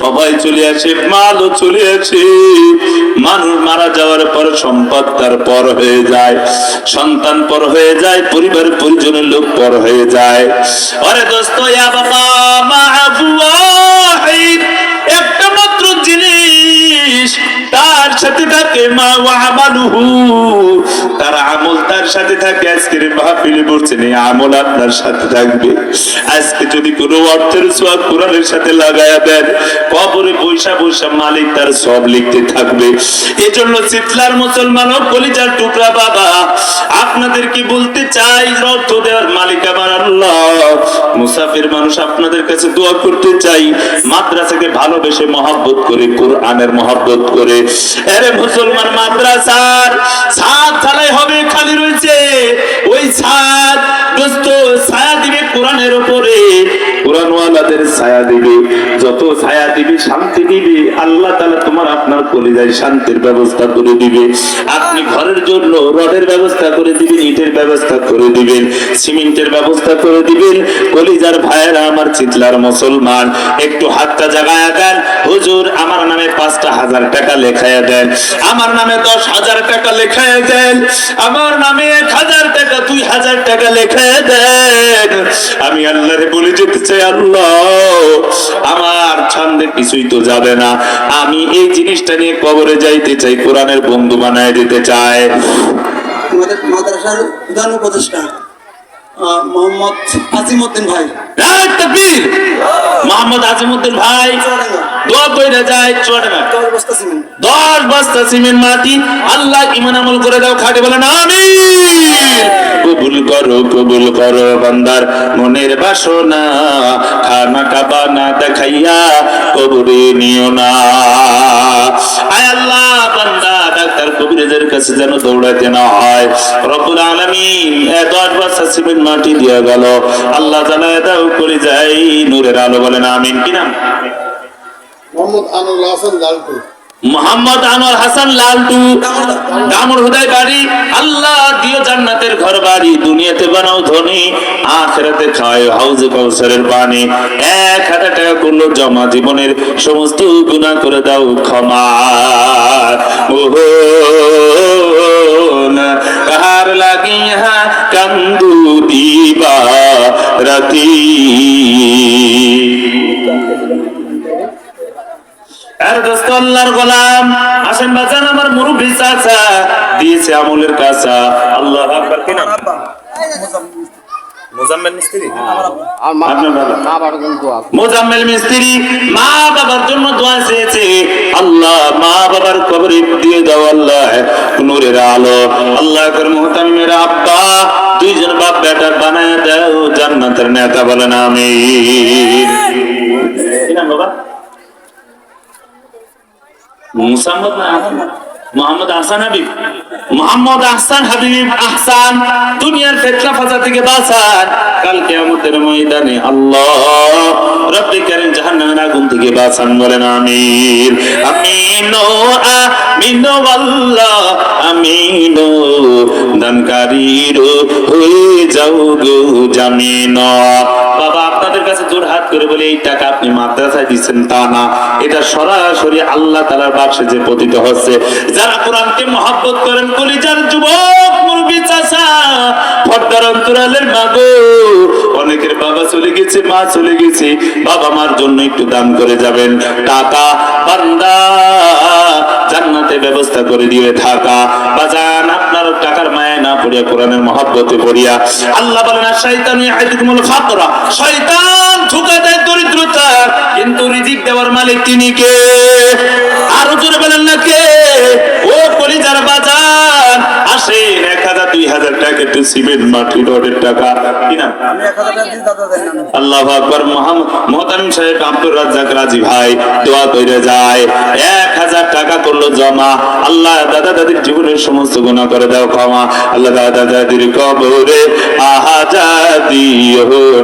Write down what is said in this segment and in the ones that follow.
সবাই চলে আসে মালও চলে আসে মানুষ মারা যাওয়ার পর সম্পদ তার পর হয়ে যায়, সন্তান পর হয়ে যায়, পরিবার পরিজনের লোক পর হয়ে যায়। আরে দোস্ত, ইয়া বাবা, মা সাথে থাকে মা ওয়ামালুহু তার আমল তার সাথে থাকে, আজকের মাহফিলে বলছেন, এই আমল আপনার সাথে থাকবে। আজকে যদি কোনো অর্থের সোয়াব কোরআনের সাথে লাগায়া দেন, কবরে বৈশা বৈশা মালিক তার সব লিখতে থাকবে। এজন্য চিতলার মুসলমান ও কলিজার টুকরা, বাবা, আপনাদেরকে বলতে চাই, রক্ত দেওয়ার মালিক আমার আল্লাহ। মুসাফির মানুষ আপনাদের কাছে দোয়া করতে চাই, মাদ্রাসাকে ভালোবেসে মহাব্বত করে, কোরআনের মহাব্বত করে। আরে মুসলমান মাদ্রাসার সাত ঢালাই হবে, খালি রয়েছে। ওই সাত দোস্ত ছায়া দিবে কোরআনের উপরে। কোরআনওয়ালাদের ছায়া দিবে। যত ছায়া দিবে, শান্তি দিবে, আল্লাহ তাআলা তোমার আপনার কলিজায় শান্তির ব্যবস্থা করে দিবে। আপনি ঘরের জন্য রডের ব্যবস্থা করে দিবেন, ইটের ব্যবস্থা করে দিবেন, সিমেন্টের ব্যবস্থা করে দিবেন। কলিজার ভাইয়েরা, আমার চিতলার মুসলমান, একটু হাতটা জাগায়া দেন। হুজুর, আমার নামে পাঁচটা হাজার টাকা লেখায়া দেন। আমার নামে দশ হাজার টাকা লেখায়া দেন। আমার নামে এক হাজার টাকা, দুই হাজার টাকা লেখায়া দেন। আমি আল্লাহরে বলে যেতে চাই, আল্লাহ, আমার ছন্দে কিছুই তো যাবে না। আমি এই জিনিসটা নিয়ে কবরে যাইতে চাই কোরআনের বন্ধু বানায় দিতে চাই। আমাদের মাদ্রাসার প্রধান উপদেষ্টা মোহাম্মদ আজিমউদ্দিন ভাই। মোহাম্মদ আজিমউদ্দিন ভাই! কইরা যায় বস্তা সিমেন্ট। দশ বস্তা সিমেন্ট মাটি আল্লাহ ইমান আমল করে দাও খাটে বলেন আমিন। কবুল করো কবুল করো বান্দার মনের বাসনা। খানা কাবা না দেখাইয়া কবরে নিও না। আয় আল্লাহ বান্দা ডাক্তার কবিরাজের কাছে যেন দৌড়াইতে না হয়। রব্বুল আলামিন দশ বস্তা সিমেন্ট মাটি দিয়া গেল। আল্লাহ জানায় দাও করে যাই নূরের আলো বলেন আমিন। কি নাম? মোহাম্মদ আনুল হাসান লালটু। মোহাম্মদ আনোয়ার হুদায় বাড়ি, আল্লাহ দিও জান্নাতের ঘর বাড়ি, দুনিয়াতে বানাও ধনী, আখেরাতে খায় হাউজে কৌসরের পানি এক হাজার টাকা করল জমা জীবনের সমস্ত গুণা করে দাও, ক্ষমা। ওহো, না, কাহার লাগিয়া কান্দু দিবা রাতি? আল্লাহ মা বাবার কবরে দিয়ে দাও আল্লাহ, নূরের আলো। আল্লাহ কর মোহতামিমের আব্বা, দুইজন বাপ বেটা বানায় দাও, জান্নাতের নেতা বলেন আমি বাবা? মুসাম্মদ মোহাম্মদ আহসান হাবিব। মোহাম্মদ আহসান হাবিব, আহসান, দুনিয়ার ফাসা থেকে বাঁচান কাল কিয়ামতের ময়দানে আল্লাহ রব্বি কারীম জাহান্নামের আগুন থেকে বাঁচান বলেন, আমিন। আমিন আমিন আল্লাহ, আমিন দানকারীর হয়ে যাও গো জামিন। বাবা কাছে জোর হাত করে বলে, এই টাকা আপনি মাদ্রাসায় দিচ্ছেন তা না। এটা সরাসরি আল্লাহ তালার বাক্সে যে পতিত হচ্ছে। যারা কোরআনকে মহাব্বত করেন, কলিজার যুবক মুরবি চাষা পর্দার অন্তরালের অনেকের বাবা চলে গেছে, মা চলে গেছে। বাবা মার জন্য একটু দান করে যাবেন। টাকা, বান্দা জান্নাতে ব্যবস্থা করে দিয়ে থাকা বাজান, আপনার টাকার মায়া না পড়িয়া কোরআনের মহাব্বতে পড়িয়া আল্লাহ বলেন শয়তান ইয়াইদুকুমুল ফাকরা শয়তান ঢুকে দেয় দরিদ্রতা, কিন্তু রিজিক দেওয়ার মালিক তিনি কে? আর জোরে বলেন না কে? ও কলিজার বাজার আসেন দুই হাজার টাকা একটু সিমেন্ট মাটি রডের টাকা কি নাম আমি এক হাজার টাকা দিই দাদা দেন না। আল্লাহ আকবর মোহতামিম সাহেব আব্দুর রাজ্জাক রাজি ভাই দোয়া কইরে যায়। এক হাজার টাকা করল জমা। আল্লাহ দাদা দাদির জীবনের সমস্ত গুণা করে দাও ক্ষমা। আল্লাহ দাদা দাদির কবরে আহা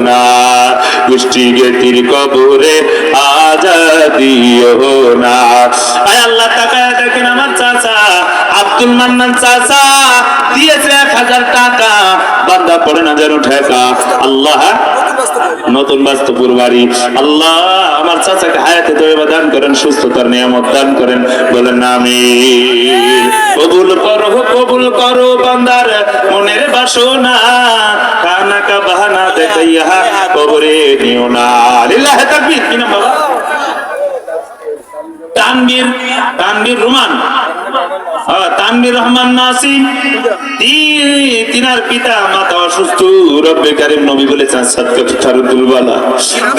না। গোষ্ঠী কবরে না। আয় আল্লাহ তাকায় দেখেন আমার চাচা, আব্দুল মান্নান চাচা, দিয়েছে এক হাজার টাকা। বান্দা পড়ে না যেন ঠেকা। আল্লাহ, নতুন বাস্তবপুর বাড়ি। আল্লাহ, আমার চাচাকে হায়াতে তৈবা দান করেন, সুস্থতার নিয়ামত দান করেন। বলেন আমি কবুল করো কবুল করো, বান্দার মনের বাসনা। কানাকা বাহানা দেখাইয়া কবরে নিও না। লিল্লাহে তাকবীর। কি নাম বাবা? তানবীর তানবীর রুমান। তানবীর রহমান নাসিম তিনার পিতা মাতা অসুস্থ, রব্বে কারিম নবী বলেছেন, সাদকা ফারুদুল বালা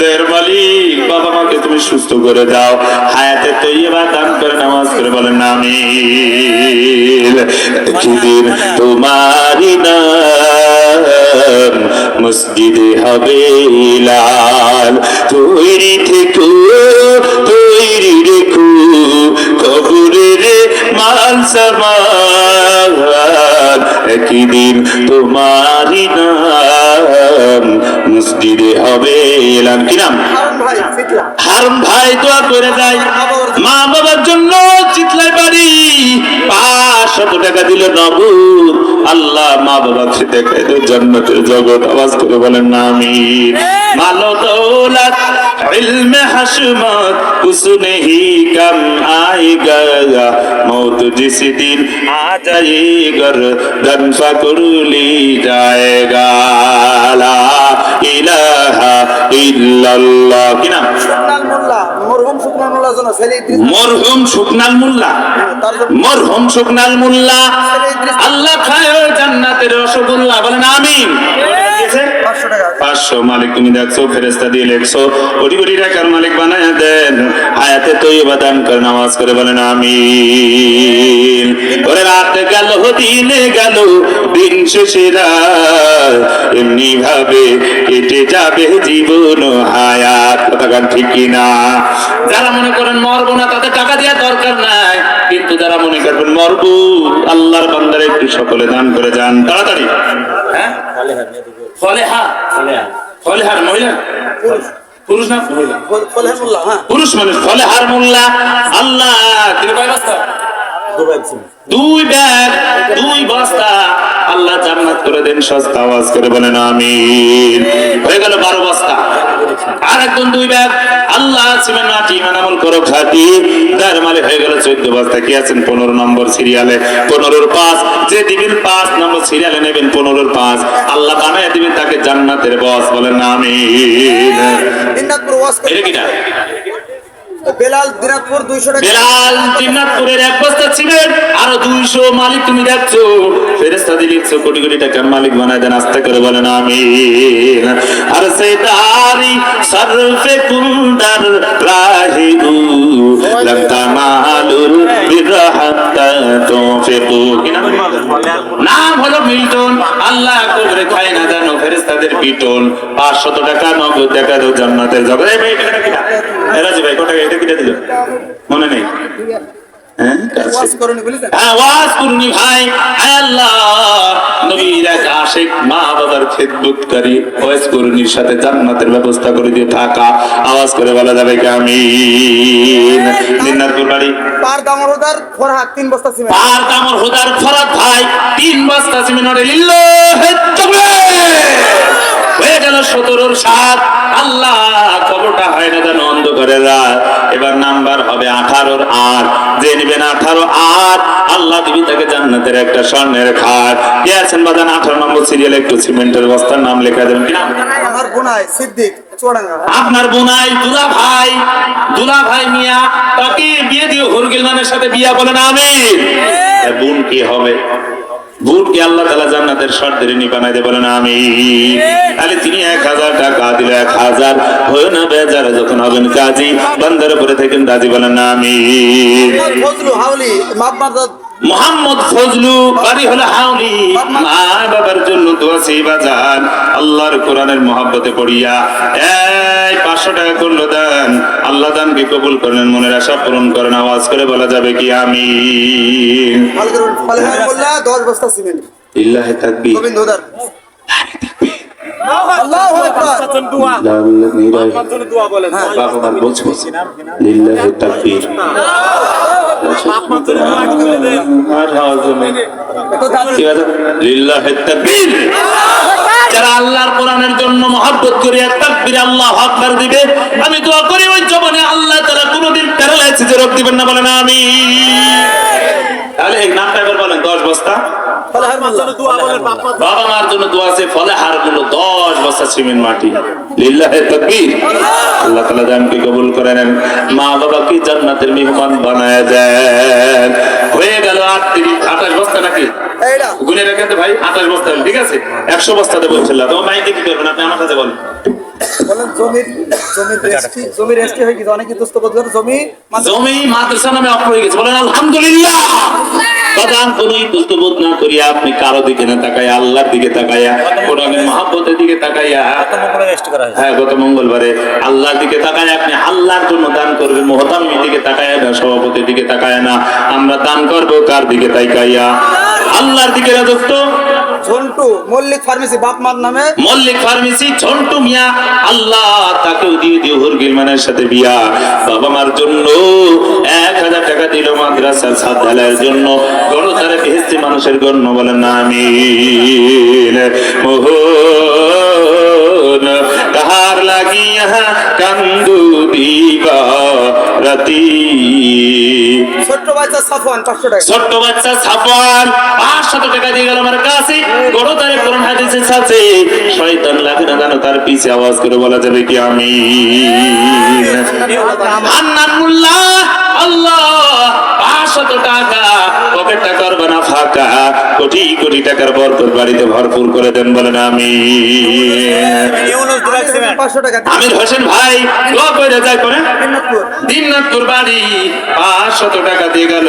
দের মালিক, বাবা মাকে তুমি সুস্থ করে দাও, হায়াতে তৈবা দান করে, নামাজ করে বলেন তোমারই নাম মসজিদে হবে লাল। তৈরি থেকো, তৈরি কবরের মাল সামান একই দিন তোমারই নাম মসজিদে হবে এলাম কি নাম? হারুন ভাই দোয়া করে যায়। মা বাবার জন্য। চিতলাই বাড়ি। পাঁচশত টাকা দিল নবুর। আল্লাহ মা বাবাকে দেখাই তো জান্নাতের জগৎ আওয়াজ করে বলেন না আমি মালো দৌলত ইলমে হাসমত اس نے ہی کم آئے گا موت جس دن آ جائے گر دن پکڑ লা جائے সুকনাল সুকনাল মরহুম মোল্লা। মরহুম মোল্লা। আল্লাহ খায় জান্নাতের রসগোল্লা। বলেন আমিন। পাঁচশো মালিক, তুমি দেখছ ফেরেস্তা দিয়ে লেখছো কোটি কোটি টাকার মালিক বানায় দেন? হায়াতে তো দান করে নামাজ করে বলেন, আমিন। করে রাত গেল দিনে গেল, দিন শেষেরা এমনি ভাবে কেটে যাবে জীবন হায়াত। কথা গান ঠিক কিনা? যারা মনে করেন মরবো না, তাদের টাকা দেওয়ার দরকার নাই। কিন্তু যারা মনে করবেন মরবো, আল্লাহর বান্দারে একটু সকলে দান করে যান, তাড়াতাড়ি। হ্যাঁ? ফলেহা। ফলেহার মহিলা? পুরুষ। না মহিলা? হ্যাঁ। পুরুষ ফলেহার মোল্লা। আল্লাহ তিনি কয় বস্তা? দুই ব্যাগ দুই বস্তা। আল্লাহ জান্নাত করে দেন সস্তা আওয়াজ করে বলেন আমি হয়ে গেল বারো বস্তা। আর একজন দুই ব্যাগ আল্লাহ সিমেন মাটি মানামল করো খাতি তার মালে হয়ে গেল চোদ্দ বস্তা কি আছেন? পনেরো নম্বর সিরিয়ালে। পনেরোর পাঁচ যে দিবেন পাঁচ নম্বর সিরিয়ালে নেবেন পনেরোর পাঁচ। আল্লাহ বানায় দিবেন তাকে জান্নাতের বস বলেন আমি বেলাল আরও দুইশো মালিক তুমি কোটি কোটি টাকার মালিক বানায় আস্তে করে বলেন আমি আর সে দারি সরফে আল্লাহ কবরে খায় না জানো ফেরেস্তাদের পিটন। পাঁচশত টাকা নগদ টাকা জান্নাতের জগৎ এ রাজু ভাই কত টাকা এটা কিনে দিল? মনে নেই? হ্যাঁ হ্যাঁ, ভাই। আল্লাহ নবীর এক আশেক মা বাবার খেদমতকারী ওয়াজ করুনির সাথে জান্নাতের ব্যবস্থা করে দিয়ে থাকা। আওয়াজ করে বলা যাবে কি আমি? দিনারপুর বাড়ি পার দামরদার ফরহাদ তিন বস্তা সিমেন্ট। পার হুদার ভাই তিন বস্তা সিমেন্টে লিল্লাহে তাকবীর। হয়ে গেল সতেরোর সাত। আল্লাহ খবরটা হয় না যেন অন্ধকারের রাত। এবার নাম্বার হবে আঠারোর আট। যে নেবেন আঠারো আট আল্লাহ দিবি তাকে জান্নাতের একটা স্বর্ণের খাট। কে আছেন বাদান আঠারো নম্বর সিরিয়াল একটু সিমেন্টের বস্তার নাম লেখা দেবেন। কিনা আমার বোনাই সিদ্দিক আপনার বোনাই দুলা ভাই দুলা ভাই মিয়া তাকে বিয়ে দিয়ে হুরগিলমানের সাথে বিয়া বলেন আমিন। আর বোন কি হবে? বোন কি আল্লাহ তালা জান্নাতের শর্তের নি দেবেন বলেন আমি তাহলে তিনি এক হাজার টাকা দিল এক হাজার। হয়ে না বেজার যখন হবেন কাজী বান্দার উপরে থাকেন দাদি বলেন আমি মোহাম্মদ ফজলু বাড়ি হলো হাউলি। মা বাবার জন্য দোয়া সেই বাজান আল্লাহর কোরআনের মহাব্বতে পড়িয়া এই পাঁচশো টাকা করল দান। আল্লাহ দানকে কবুল করলেন মনের আশা পূরণ করেন। আওয়াজ করে বলা যাবে কি আমি দশ বস্তা সিমেন্ট ইল্লাহে তাকবীর। গোবিন্দ আল্লাহু লিল্লাহে তাকবীর। যারা আল্লাহর কোরআনের জন্য মহাব্বত করে তাকবীর আল্লাহ আকবার দিবে আমি দোয়া করি ওই জবানে আল্লাহ তারা কোনোদিন প্যারালাইসিসে রোগ দিবেন না বলেন আমি তাহলে এই নামটা এবার বলেন দশ বস্তা? বাবা মার জন্য দোয়া আছে ফলে হারগুলো দশ বস্তা সিমেন্ট মাটি। লিল্লাহে তাকবীর। আল্লাহ তাআলা জানকে কবুল করে নেন। মা বাবা কি জান্নাতের মেহমান বানায় দেন? হয়ে গেল আট তিরিশ আঠাশ বস্তা নাকি? গুনে রাখেন ভাই আঠাশ বস্তা ঠিক আছে? একশো বস্তাতে বলছিলাম তোমার মাইকে কি করবেন? আপনি আমার কাছে বলেন। বলেন জমির জমির রেস্ট্রি জমির রেস্ট্রি হয়ে গেছে অনেকে দুস্থ বোধ করে জমি জমি মাদ্রাসা নামে অফ হয়ে গেছে বলেন আলহামদুলিল্লাহ। বাদাম কোনই দুস্তবোধ না করিয়া আপনি কারও দিকে না তাকাইয়া আল্লাহর দিকে তাকাইয়া কোরআনের মহাব্বতের দিকে তাকাইয়া হ্যাঁ গত মঙ্গলবারে আল্লাহর দিকে তাকায় আপনি আল্লাহর জন্য দান করবেন মহতামির দিকে তাকায় না সভাপতির দিকে তাকায় না আমরা দান করব কার দিকে তাকাইয়া? আল্লাহর দিকে রাজত্ব ঝন্টু মল্লিক ফার্মেসি বাপমার নামে। মল্লিক ফার্মেসি ঝন্টু মিয়া, আল্লাহ তাকেও দিয়ে দিও হুরগিল মানের সাথে বিয়া। বাবা মার জন্য এক হাজার টাকা দিল মাদ্রাসার সাত ঢালাইয়ের জন্য। গণতারে বেহেস্তি মানুষের গণ্য বলেন না আমি কাহার লাগিয়া কান্দু দিবা রাতি। ছোট্ট বাচ্চা সাফওয়ান পাঁচশো টাকা। ছোট্ট বাচ্চা ছাপান পাঁচশত টাকা দিয়ে গেল আমার কাছে। বড় তারে কোরআন হাদিসে আছে শয়তান লাগে না জানো তার পিছে আওয়াজ করে বলা যাবে কি আমি। আন্নান আল্লাহ পাঁচশত টাকা কোটি কোটি টাকার বরকত বাড়িতে ভরপুর করে দেন বলেন আমি আমির হোসেন ভাই করে যায় করে। দিননাথপুর বাড়ি পাঁচশত টাকা দিয়ে গেল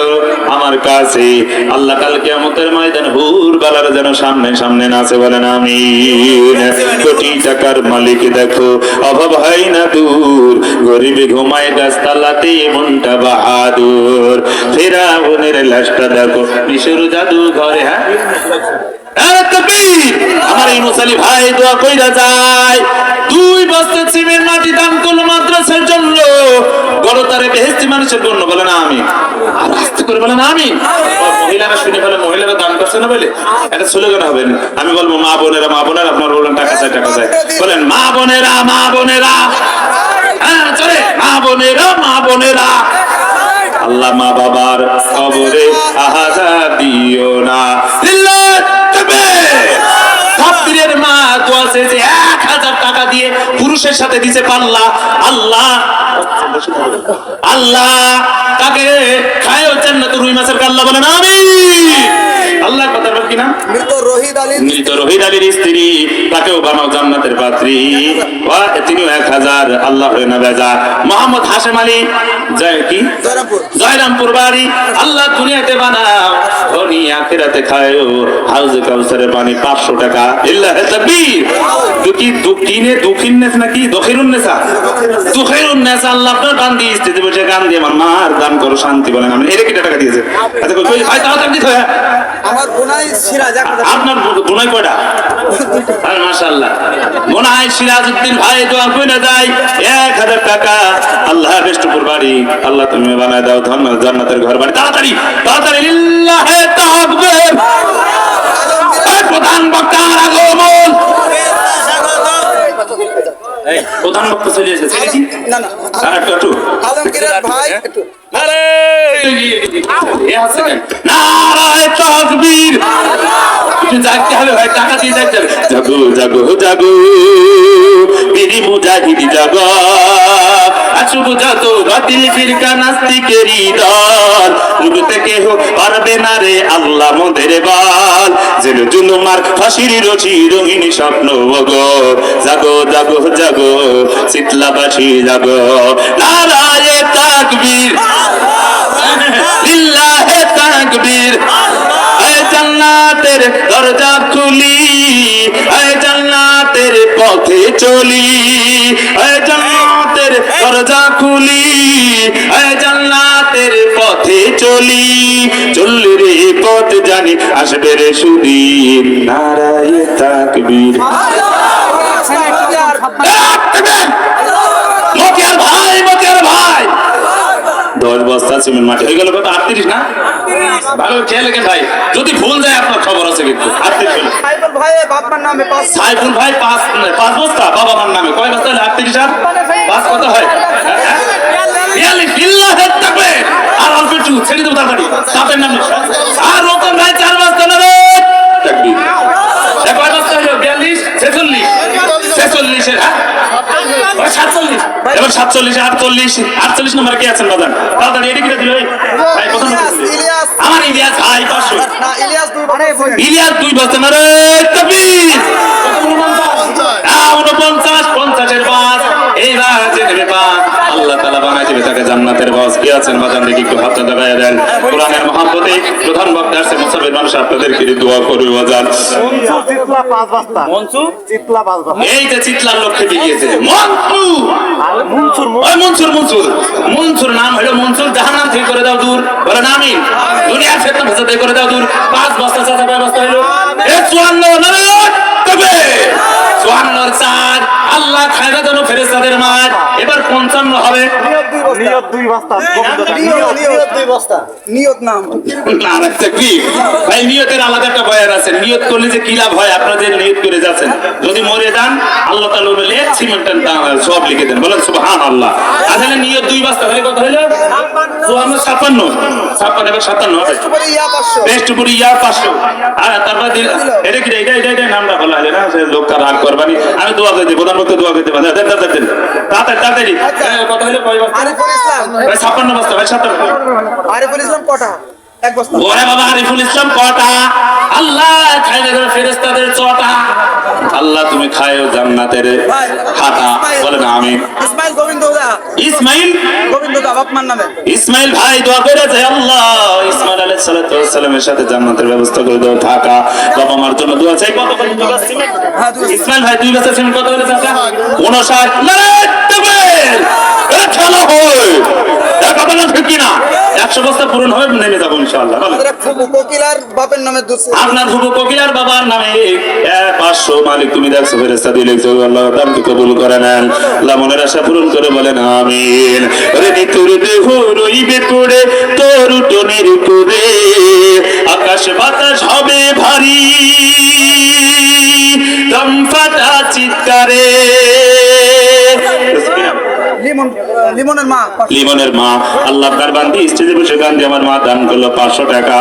আমার কাছে। আল্লাহ কাল কেমতের ময়দান হুর বালার যেন সামনে সামনে নাচে বলেন আমি কোটি টাকার মালিক দেখো অভাব হয় না দূর। গরিবে ঘুমায় গাছতলাতে মনটা বাহাদুর। ফেরা বোনের লাশটা দেখো মিশর জাদু ঘরে হ্যাঁ করল আমি। শুনে করছে না বলে? এটা হবে। না। আমি বলব, মা বোনেরা মা বোনেরা, আপনার বলবেন টাকা চাই টাকা চাই। বলেন, মা বোনেরা মা বোনেরা। হ্যাঁ মা বোনেরা মা বোনেরা। আল্লাহ মা বাবার খবরে আহাজা দিও না। সাব্বিরের মা দোয়া চেয়েছে, এক হাজার টাকা দিয়ে পুরুষের সাথে দিছে পাল্লা। আল্লাহ আল্লাহ, তাকে খায় জান্নাত রুই মাছের কাল্লা বলেন আমি? আল্লাহ কথা বল কিনা মৃত রহিদ আলী মৃত রহিদ আলীর স্ত্রী তাকেও বানাও জান্নাতের পাত্রী। তিনিও এক হাজার আল্লাহ হয়ে না বেজা মোহাম্মদ হাশেম আলী জয় কি? জয়রামপুর। জয়রামপুর বাড়ি। আল্লাহ দুনিয়াতে বানাও ধনী আখেরাতে খায়ও। হাউজে কাউসারের পানি পাঁচশো টাকা। ইল্লাহ তাকবীর। দুকি দুকিনে দুখিন নেস নাকি? দখিরুন নেসা দুখিরুন নেসা আল্লাহ আপনার গান দিয়ে স্ত্রীতে বসে গান দিয়ে আমার মার দান করো শান্তি বলেন আমি এর কিটা টাকা দিয়েছে? আচ্ছা কই ভাই তাড়াতাড়ি দিতে হয়। আমার বোনাই সিরাজ এক হাজার আপনার বোনাই কয়টা? আর মাশাআল্লাহ। বোনাই সিরাজউদ্দিন ভাই দোয়া কইরা যায় এক হাজার টাকা। আল্লাহ বেষ্টপুর বাড়ি। আল্লাহ তুমি বানায় দাও ধন্য জান্নাতের ঘর বাড়ি তাড়াতাড়ি তাড়াতাড়ি। লিল্লাহে তাকবীর। প্রধান বক্তার আগমন। প্রধান বক্তা চলে এসেছে? না না একটু আলমগীরের ভাই একটু। আরে এ আছে কেন? তাকবীর। একটু হবে ভাই টাকা দিয়ে জাগতে হবে। জাগো জাগো জাগো। বীরি মুজাহিদি জাগো। আসুক যত বাতিল ফিরকা নাস্তিকেরই দল রুগতে কেহ পারবে না রে আল্লাহ মোদের বল। জেল জুলুমার ফাঁসির রচি রঙিনী স্বপ্ন গো জাগো জাগো জাগো শীতলাবাসী জাগো। নারায়ে তাকবীর। লিল্লাহে তাকবীর। এ জান্নাতের দরজা খুলি। এ জান্নাতের পথে চলি। এ জান্নাতের দরজা খুলি। এ জান্নাতের পথে চলি, চললি রে পথ জানি, আসবে রে সুদিন। নারায়ে তাকবীর। ভাই ভাই। দশ বস্তা সিমেন্ট মাটি। হয়ে গেল কত? আটত্রিশ না? ভালো খেয়াল রেখে ভাই। যদি ভুল যায়, আপনার খবর আছে কিন্তু। আটত্রিশ সাইফুল ভাই পাঁচ বস্তা? বাবা মার নামে। কয় বস্তা হলো? আটত্রিশ আর? পাঁচ কত হয়? হ্যাঁ? তাকবীর। একটু ছেড়ে দেবো তাড়াতাড়ি। তাপের নামে। আর রতন ভাই চার নেবে কয় হলো বিয়াল্লিশ ছেচল্লিশ। ছেচল্লিশের হ্যাঁ? সাতচল্লিশ। এবার সাতচল্লিশ আটচল্লিশ। আটচল্লিশ নম্বরে কে আছেন বাজান তাড়াতাড়ি এদিকে দিল? ভাই প্রথম ইলিয়াস, ইলিয়াস। আমার ইলিয়াস ভাই পাঁচশো। ইলিয়াস দুই বছর না রে তকবীর উনপঞ্চাশ পঞ্চাশের বাস এইবার যে নেবে পাঁচ আল্লাহ তালা বানাই দেবে তাকে জান্নাতের বাস কি আছেন বাজান দেখি একটু হাতটা দেখায় দেন। কোরআনের মহাব্বতে প্রধান বক্তা আসছে মুসাফির মানুষ আপনাদের কি দোয়া করবে বাজান? চিতলা পাঁচ বস্তা। মনসুর? চিতলা পাঁচ বস্তা। এই যে চিতলার লক্ষ্যে গিয়েছে? মনসুর! মনসুর মনসুর। মনসুর নাম হলো মনসুর জাহান্নাম থেকে করে দাও দূর। বলে নামিন দুনিয়া ফেতনা থেকে করে দাও দূর। পাঁচ বস্তা চাচা ব্যবস্থা হলো এ চুয়ান্ন তবে চুয়ান্নর চার খায়রা যেন ফেরেস্তাদের এবার পঞ্চান্ন হবে। নিয়ত দুই বস্তা। নিয়ত দুই বস্তা। নিয়ত নিয়ত দুই বস্তা। নিয়ত নাম না না, কি? ভাই নিয়তের আলাদা একটা বয়ার আছে। নিয়ত করলে যে কি লাভ হয়? আপনারা যে নিয়ত করে যাচ্ছেন। যদি মরে যান আল্লাহ তাআলা বলে সিমেন্টের দাম সব লিখে দেন। বলেন সুবহান আল্লাহ নিয়ত দুই বাস্তা তাহলে কত হলো চুয়ান্ন ছাপ্পান্ন। ছাপ্পান্ন এবার সাতান্ন হবে। পরে ইয়া পাঁচশো। বেস্ট পুরি পাঁচশো। আর তারপর এটা কি এটা নামটা বলা হলো না? সে লোকটা রাগ করবানি। আমি দোয়া করে প্রধানমন্ত্রী দোয়া পারি দেন দেন দেন দেন। তাড়াতাড়ি তাড়াতাড়ি। এ, কত হলো কয় বস্তা? আরিফুল ইসলাম। ভাই ছাপ্পান্ন বস্তা ভাই সাতান্ন আরিফুল ইসলাম কটা? এক বস্তা। ওরে বাবা আরিফুল ইসলাম কটা? আল্লাহ খাইলে দেবে চটা আল্লাহ তুমি খায়ও জান্নাতের হাটা বলে না আমি ইসমাইল গোবিন্দ দা ইসমাইল? গোবিন্দ দা বাপমার নামে। ইসমাইল ভাই দোয়া করে যে আল্লাহ। ইসমাইল আলাইহিস সালাতু ওয়াস সালামের সাথে জান্নাতের ব্যবস্থা করে দাও থাকা। বাবা মার জন্য দোয়া চাই। কত করে দোয়া সিমেন্ট? হ্যাঁ ইসমাইল ভাই দুই বছর সিমেন্ট কত করে চাচা 59 নারে তবে খেলা হয়। এ কথা না ঠিক কিনা? 100 বস্তা পূরণ হবে নেমে যাব ইনশাআল্লাহ। বলো আমাদের এক ফুপু কোকিলার বাপের নামে আপনার হুবু কোকিলার বাবার নামে পাঁচশো মালিক তুমি দেখছ ফেরেস্তা দিলে আল্লাহ দামকে কবুল করে নেন। আল্লাহ মনের আশা পূরণ করে বলেন আমিন। রে নিতুর দেহ রইবে পড়ে তোর উঠোনের করে আকাশ বাতাস হবে ভারী। দম ফাটা চিৎকারে। লিমন লিমনের মা লিমনের মা আল্লাহ তার বান্দি স্টেজে বসে গান দিয়ে আমার মা দান করল পাঁচশো টাকা।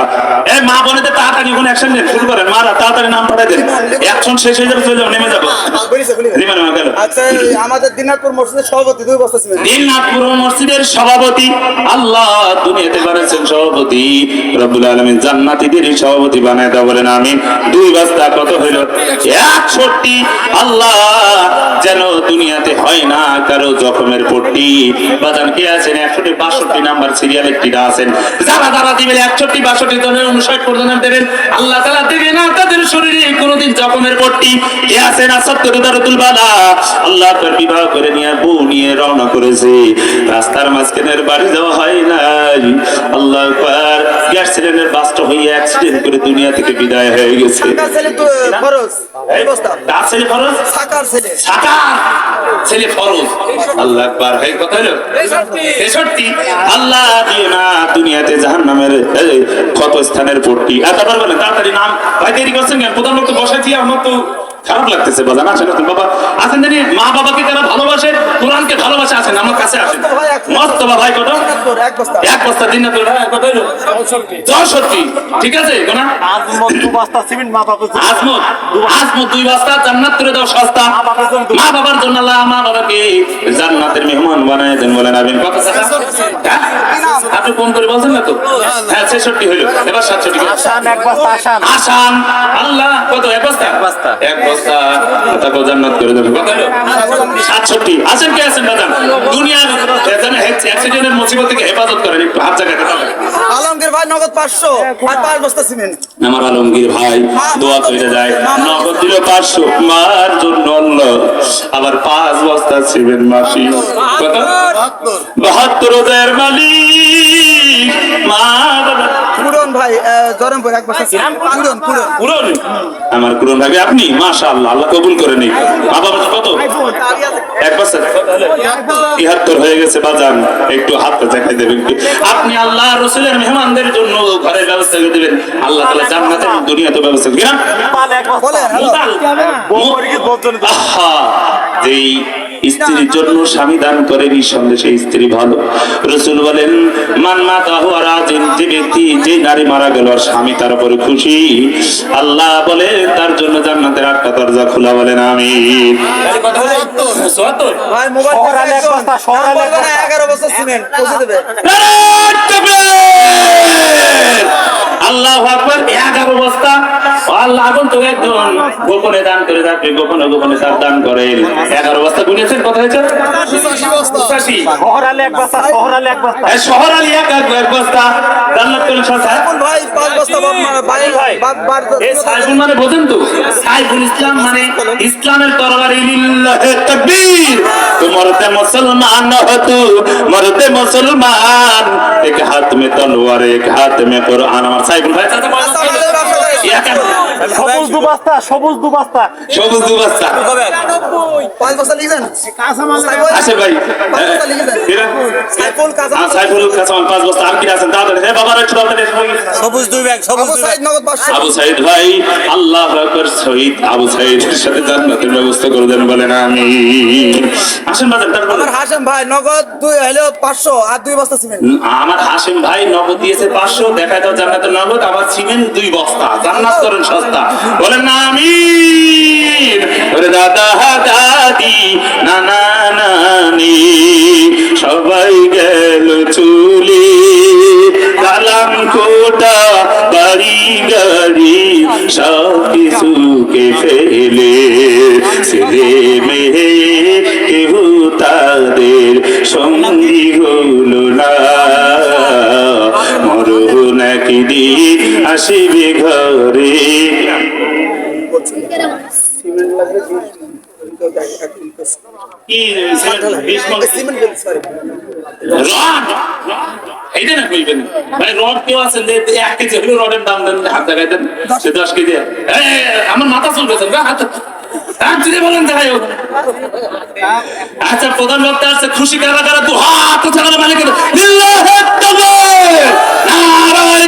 এ মা বোনেদের তাড়াতাড়ি কোনো অ্যাকশন নেন শুরু করেন। মারা তাড়াতাড়ি নাম পাঠাই দেন। অ্যাকশন শেষ হয়ে যাবে চলে যাবে নেমে যাব। বলিছে লিমনের মা গেল। আচ্ছা আমাদের দিনাজপুর মসজিদের সভাপতি দুই বস্তা সিমেন্ট দিননাথপুর মসজিদের সভাপতি আল্লাহ দুনিয়াতে সভাপতি। রব্বুল আলমিন জান্নাতীদের সভাপতি বানায় দাও বলেন আমি দুই বস্তা কত হইল? একষট্টি। আল্লাহ যেন দুনিয়াতে হয় না কারও জখমের পট্টি বাজান কে আছেন? একষট্টি বাষট্টি নাম্বার সিরিয়াল একটি আছেন? যারা যারা দিবেন একষট্টি বাষট্টি জনের উনষাট পর্যন্ত দেবেন। আল্লাহ তালা দেবে না তাদের শরীরে কোনোদিন জখমের পট্টি। কে আছেন? আসাত্তর দারতুল বালা আল্লাহ তার বিবাহ করে নিয়ে বউ নিয়ে রওনা করেছে। রাস্তার মাঝখানের বাড়ি যাওয়া হয় নাই। আল্লাহ আকবার। গ্যাস সিলিন্ডার বাস্ট হয়ে অ্যাক্সিডেন্ট করে দুনিয়া থেকে বিদায় হয়ে গেছে। ছেলে ফরজ। ছেলে ফরজ? আল্লাহ কথা হলো তেষট্টি আল্লাহ দিয়ে না দুনিয়াতে জাহান্নামের নামের ক্ষত স্থানের পট্টি। আর তারপর বলেন তাড়াতাড়ি নাম। ভাই দেরি করছেন কেন? প্রধান বসাইছি আমার তো খারাপ লাগতেছে বাজান আসেন আসেন বাবা। আসেন জানি মা বাবাকে যারা ভালোবাসে কোরআনকে ভালোবাসে আসেন আমার কাছে আসেন। মস্তবা ভাই কত? এক বস্তা। দিন না তোর। ভাই কত চৌষট্টি। ঠিক আছে কোনা আজমত দু বস্তা সিমেন্ট মা বাবা আজমত আজমত দুই বস্তা জান্নাত করে দাও সস্তা। মা বাবার জন্য আল্লাহ বাবাকে জান্নাতের মেহমান বানায় দেন বলেন আমিন। কত হ্যাঁ? আপনি ফোন করে বলছেন না তো? হ্যাঁ। ছেষট্টি হইল। এবার সাতষট্টি। এক বস্তা আসান। আসান। আল্লাহ কত? এক বস্তা। এক বস্তা। তাকে জান্নাত করে দেবে। কত সাতষট্টি। আছেন কে আছেন বাজান দুনিয়ার অ্যাক্সিডেন্টের মুসিবত থেকে হেফাজত করেন। একটু হাত জায়গায় আলমগীর ভাই নগদ পাঁচশো। আর পাঁচ বস্তা সিমেন্ট আমার আলমগীর ভাই দোয়া করে যায়। নগদ দিল পাঁচশো। মার জন্য আবার পাঁচ বস্তা ছিবেন মাসি কত বাহাত্তর। হাজার মালিক। মা ভাই এক বছর। আমার পুরন ভাবি আপনি? মাশা আল্লাহ আল্লাহ কবুল করে নেই বাবা কত? এক বছর। তিহাত্তর হয়ে গেছে বাজান। একটু হাতটা দেখাই দেবেন আপনি আল্লাহ রসুলের মেহমানদের জন্য ঘরের ব্যবস্থা করে দেবেন। আল্লাহ তালা জান্নাতের দুনিয়াতে ব্যবস্থা করে না যেই স্ত্রীর জন্য স্বামী দান করে নিঃসন্দেহে সেই স্ত্রী ভালো। রসুল বলেন মান মাতা হওয়ার যে ব্যক্তি যে নারী মারা গেল আর স্বামী তার উপরে খুশি। আল্লাহ বলে তার জন্য জান্নাতের আটটা দরজা খোলা বলেন আমি শহর শহর আল্লাহ আগুন তো একজন গোপনে দান করে থাকবে গোপনে গোপনে তার দান করেন এগারো বস্তা গুনিয়েছেন কথা হয়েছে? এক বস্তা এক বস্তা। এই এক এক- এক বস্তা। জান্নাত করেন সস্তা ভাই পাঁচ বস্তা বাপ ভাই। এই সাইফুল মানে বোঝেন তো? সাইফুল ইসলাম মানে ইসলামের তরবারি লিল্লাহে তাকবীর। তো মুসলমান হতু মরতে মুসলমান। এক হাত মে তলোয়ার এক হাত মে কোরআন। আমার সাইফুল ভাই এক সবুজ দু বস্তা সবুজ দু বস্তা সবুজ দু বস্তা পাঁচ বস্তা লিখেছেন আছে ভাই। পাঁচ বস্তা লিখেছেন এরা? সাইফুল কাজা হ্যাঁ, সাইফুল কাসামান পাঁচ বস্তা আর কি আছেন তাড়াতাড়ি হে বাবার একটু তাড়াতাড়ি এসে গেছে। সবুজ দুই ব্যাগ নগদ পাঁচশো। আবু সাইদ ভাই আল্লাহ আকবর শহীদ। আবু সাইদের সাথে জান্নাতের ব্যবস্থা করে দেন বলেন আমি আসেন বাজার আমার হাসান ভাই নগদ দুই হলো পাঁচশো আর দুই বস্তা সিমেন্ট। আমার হাসিম ভাই নগদ দিয়েছে পাঁচশো। দেখায় দাও জান্নাতের নগদ। আমার সিমেন্ট দুই বস্তা। জান্নাত করেন সস্তা। বলেন না আমি ওরে দাদা, দাদি, নানা, নানি, সবাই গেল চুলি। কালাম কোটা বাড়ি, গাড়ি সব কিছুকে ফেলে। ছেলে, মেয়ে কেউ তাদের সঙ্গী হলো না। একদিন আসিবে ঘরে। কি বিশ মণ সিমেন্ট? সরি রড এইটা না কইবেন? ভাই রড কেউ আছেন যে এক কেজি হলো রডের দাম দেন হাত দেখাই দেন সে দশ কেজি। আমার মাথা চলতেছে হাত হাত বলেন আচ্ছা প্রধান বক্তা আছে খুশি কারা কারা? দু হাত মালিক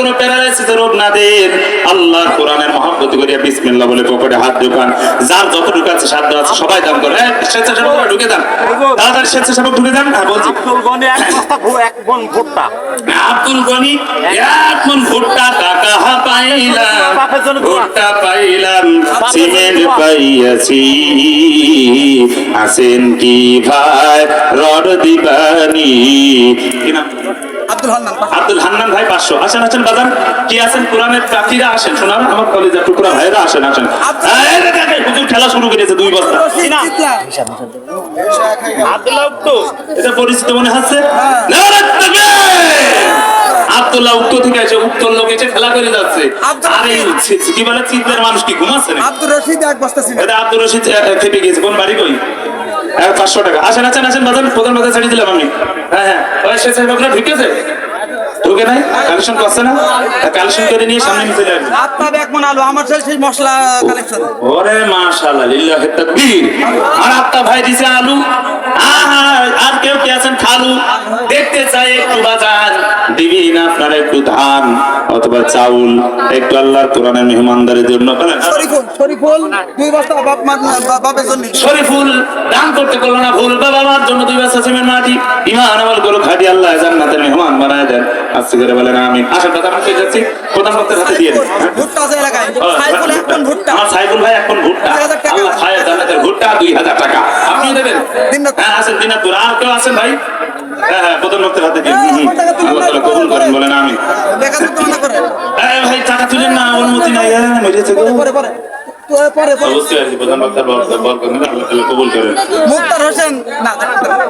কোনো প্যারালাইসিসের রোগ না দেন। আল্লাহ কোরআনের মহব্বত করিয়া বিসমিল্লাহ বলে পকেটে হাত ঢুকান। যার যতটুকু আছে সাধ্য আছে সবাই দান করে। এই, স্বেচ্ছাসেবকরা ঢুকে দেন তাড়াতাড়ি স্বেচ্ছাসেবক ঢুকে দেন হ্যাঁ বলছি। আব্দুল গনি এক মন ভুট্টা। আব্দুল গনি এক মন ভুট্টা টাকা পাইলাম। ভুট্টা পাইলাম সিমেন্ট পাইয়াছি। আসেন কি ভাই রড দিবানি। কি নাম? আব্দুল হান্নান আব্দুল হান্নান ভাই পাঁচশো। আসেন আসেন বাজান। কি আছেন? কোরআনের চাকরিরা আসেন শোনান। আমার কলেজের টুকরা ভাইরা আসেন আসেন। হুজুর খেলা শুরু করেছে দুই বস্তা। আব্দুল্লাহ উক্ত। এটা পরিচিত মনে হচ্ছে? তাকবীর! আব্দুল্লাহ উত্তর থেকে এসে উত্তর লোক এসে খেলা করে যাচ্ছে। আরে কি বলে? চিত্রের মানুষ কি ঘুমাচ্ছে আব্দুর রশিদ এক বস্তা সিমেন্ট এটা আব্দুর রশিদ খেপে গিয়েছে। কোন বাড়ি কই? পাঁচশো টাকা। আসেন আসেন আসেন বাজার প্রধান বাজার ছাড়িয়ে দিলাম আমি। হ্যাঁ হ্যাঁ। স্বেচ্ছাসেবকরা ঢুকেছে ঢুকে নাই? কালেকশন করছে না? কালেকশন করে নিয়ে সামনে আপনার এক মন আলু আমার সেই মশলা কালেকশন ওরে মাশাআল্লাহ লিল্লাহি তাকবীর। আর আপনার ভাই দিছে আলু। আর কেউ কে আছেন? খালু। দেখতে চাই একটু বাজার। দিবিন আপনার একটু ধান অথবা চাউল? একটু আল্লাহর কোরআনের মেহমানদারের জন্য। শরীফুল দুই বস্তা বাপ বাপের জন্য। শরীফুল দান করতে না ভুল। বাবা আমার জন্য দুই বস্তা সিমেন্ট মাটি। ইমান আমল করো খাটি আল্লাহ জান্নাতের মেহমান বানায় দেন। আজকে করে বলেন আমি আসার কথা আমি যাচ্ছি। হাতে দিয়ে দিন। হ্যাঁ? ভুট্টা আছে এলাকায়। সাইফুল এক মন ভুট্টা। আমার সাইফুল ভাই এখন ভুট্টা। দুই হাজার টাকা। আল্লাহ খায় জান্নাতের ভুট্টা দুই হাজার টাকা। আপনিও দেবেন। হ্যাঁ আছেন দিনাজপুর আর কেউ আছেন ভাই? হ্যাঁ হ্যাঁ প্রধান বক্তার হাতে দিন। হ্যাঁ, তুলে আল্লাহ তাআলা কবুল করেন বলেন আমি এই ভাই টাকা তুলেন না অনুমতি নাই হ্যাঁ, মেরেছে গো। পরে পরে তো পরে। পরে অবশ্যই আর কি প্রধান বক্তার বক্তব্য করেন আল্লাহ তাআলা কবুল করেন। মুক্তার হোসেন না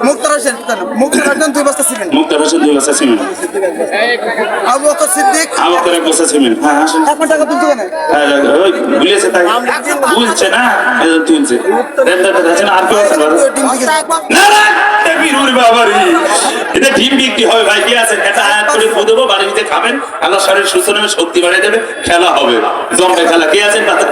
মুক্তার হোসেন মুক্তার হোসেন দুই বস্তা সিমেন্ট। মুক্তার হোসেন দুই বছর সিমেন্ট। আবু বকর সিদ্দিক। আমাদের এক বছর সিমেন্ট। হ্যাঁ আসেন। এক টাকা তুলতে কেন হ্যাঁ, ওই ভুলেছে তাই বুঝছে না এই তুলছে। দেন, দেন, দেন, দেন, আর কেউ আছে না না এ বাবারি। এটা ডিম বিক্রি হবে ভাই কি আছে? এটা আয়াত করে ফু বাড়িতে খাবেন আল্লাহ শরীর সুস্থ শক্তি বাড়িয়ে দেবে খেলা হবে। জমবে খেলা কে আছেন তাতে?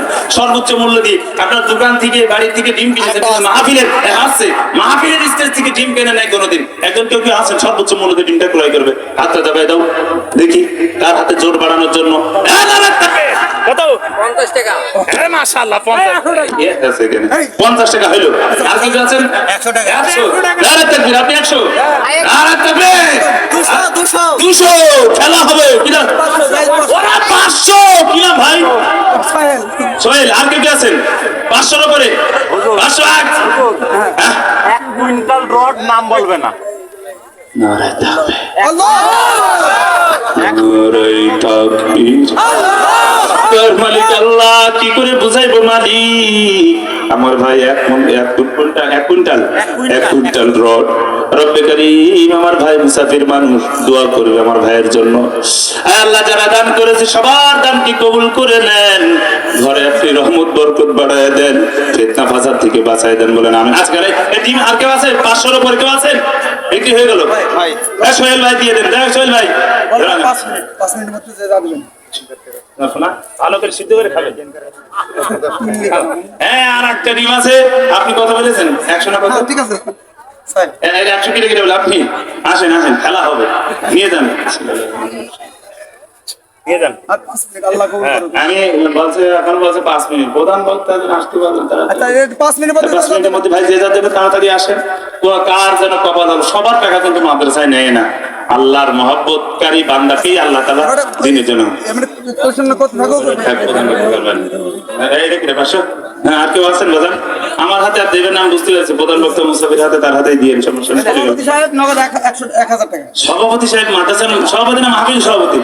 সর্বোচ্চ মূল্য দিয়ে। আপনার দোকান থেকে বাড়ি থেকে ডিম কিনেছেন মাহফিলের এ, আসছে। মাহফিলের স্টেজ থেকে ডিম কেনে নাই কোনোদিন। একজন কেউ কেউ আছেন সর্বোচ্চ মূল্য দিয়ে ডিমটা ক্রয় করবে? হাতটা দাবাই দাও। দেখি তার হাতে জোর বাড়ানোর জন্য। কত? পঞ্চাশ টাকা। হ্যাঁ, পঞ্চাশ। ইয়ে আছে এখানে। পঞ্চাশ টাকা হইল। আর কি আছেন? একশো টাকা। একশো। আপনি একশো? আরে তাকবীর। দুশো দুশো দুশো। খেলা হবে কিনা পাঁচশো কিনা ভাই? সোহেল। সোহেল আর কে কে আছেন? পাঁচশোর উপরে। পাঁচশো এক হ্যাঁ। এক কুইন্টাল রড নাম বলবে না। কি করে বুঝাইবো মালিক? আমার ভাই এক এক কুইন্টাল এক কুইন্টাল এক কুইন্টাল। রড। রব্বে করিম আমার ভাই মুসাফির মানুষ দোয়া করবে আমার ভাইয়ের জন্য। আল্লাহ যারা দান করেছে সবার দানকে কবুল করে নেন। ঘরে আপনি রহমত বরকত বাড়ায় দেন। ফেতনা ফাসাদ থেকে বাঁচায় দেন বলেন আমি আজকাল এই টিম আর কেউ আছে পাঁচশোর উপর কেউ আছেন? বিক্রি হয়ে গেল? ভাই সোহেল ভাই দিয়ে দেন সোহেল ভাই। পাঁচ মিনিট মধ্যে যে যাবেন। ভালো করে সিদ্ধ করে খাবে হ্যাঁ আর একটা ডিম আছে। আপনি কথা বলেছেন একশো না কথা ঠিক আছে। একশো কিলো কিলো আপনি আসেন আসেন খেলা হবে। নিয়ে যান। নিয়ে যান। আর পাঁচ মিনিট আল্লাহ কবুল করুন আমি বলছে এখন বলছে পাঁচ মিনিট। প্রধান বক্তা যেন আসতে পারবেন তারা আচ্ছা পাঁচ মিনিটের মধ্যে ভাই যে তাড়াতাড়ি আসেন কার যেন কপাল সবার টাকা কিন্তু মাদ্রাসায় নেয় না। আল্লাহর মহব্বতকারী বান্দাকেই আল্লাহ তালা দিনের জন্য পাঁচশো? হ্যাঁ, আর কেউ আছেন বাজান? আমার হাতে আর দেবেন আমি বুঝতে পারছি। প্রধান বক্তা মুসাফির হাতে তার হাতে দিয়ে সমস্যা নেই। সভাপতি সাহেব মাদ্রাসা সভাপতি না মাহফিল সভাপতি?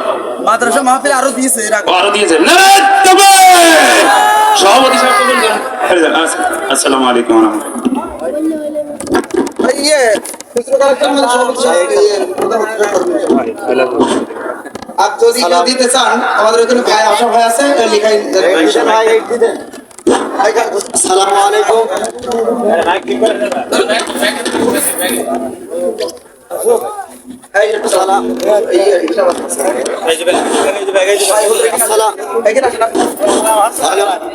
মাদ্রাসা মাহফিল আরও দিয়েছে আরও দিয়েছেন সভাপতি সাহেব। হ্যাঁ, আসসালামু আলাইকুম ওয়া আর যদি কেউ দিতে চান, আমাদের ওখানে ভাই আশা ভাই আছে লিখাই আসসালামু আলাইকুম।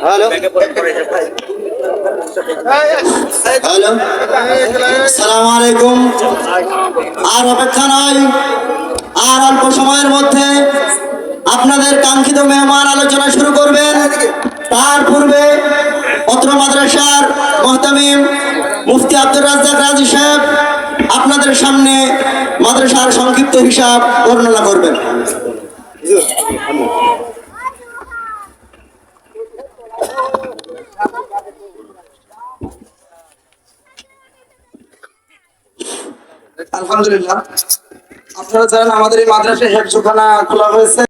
Hello hello. আলাইকুম আর অপেক্ষা নয় আর অল্প সময়ের মধ্যে আপনাদের কাঙ্ক্ষিত মেহমান আলোচনা শুরু করবেন তার পূর্বে অত্র মাদ্রাসার মহতামিম মুফতি আব্দুর রাজ্জাক রাজি সাহেব আপনাদের সামনে মাদ্রাসার সংক্ষিপ্ত হিসাব বর্ণনা করবেন। আলহামদুলিল্লাহ। আপনারা জানেন আমাদের এই মাদ্রাসায় হেফজোখানা খোলা হয়েছে